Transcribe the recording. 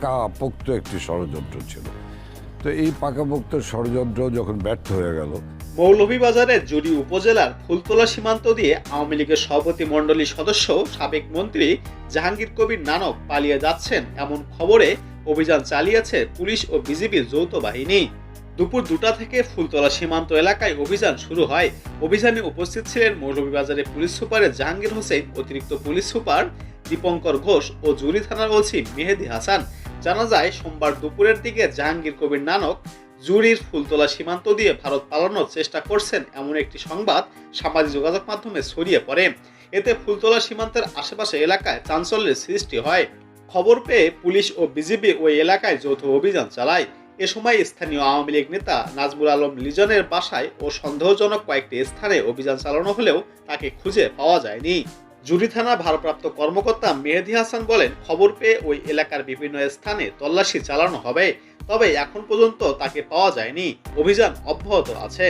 পাকা পোক্ত একটি ষড়যন্ত্র ছিল। তো এই পাকাপোক্ত ষড়যন্ত্র যখন ব্যর্থ হয়ে গেল মৌলভীবাজারের জুড়ি উপজেলার ফুলতলা সীমান্ত দিয়ে আওয়ামী লীগের সভাপতি মণ্ডলীর সদস্য, সাবেক মন্ত্রী জাহাঙ্গীর কবির নানক পালিয়ে যাচ্ছেন এমন খবরে অভিযান চালিয়েছে পুলিশ ও বিজিবির যৌথ বাহিনী। দুপুর দুটা থেকে ফুলতলা সীমান্ত এলাকায় অভিযান শুরু হয়। অভিযানে উপস্থিত ছিলেন মৌলভীবাজারের পুলিশ সুপারের জাহাঙ্গীর হোসেন, অতিরিক্ত পুলিশ সুপার দীপঙ্কর ঘোষ ও জুরি থানার ওসি মেহেদি হাসান। জানা যায়, সোমবার দুপুরের দিকে জাহাঙ্গীর কবির নানক জুরির ফুলতলা সীমান্ত দিয়ে ভারত পালানোর চেষ্টা করছেন এমন একটি সংবাদ সামাজিক যোগাযোগ মাধ্যমে ছড়িয়ে পড়ে। এতে ফুলতলা সীমান্তের আশেপাশে এলাকায় চাঞ্চল্যের সৃষ্টি হয়। খবর পেয়ে পুলিশ ও বিজিবি ওই এলাকায় যৌথ অভিযান চালায়। এ সময় স্থানীয় আওয়ামী লীগ নেতা নাজমুল আলম লিজনের বাসায় ও সন্দেহজনক কয়েকটি স্থানে অভিযান চালানো হলেও তাকে খুঁজে পাওয়া যায়নি। জুরি থানা ভারপ্রাপ্ত কর্মকর্তা মেহেদি হাসান বলেন, খবর পেয়ে ওই এলাকার বিভিন্ন স্থানে তল্লাশি চালানো হবে, তবে এখন পর্যন্ত তাকে পাওয়া যায়নি। অভিযান অব্যাহত আছে।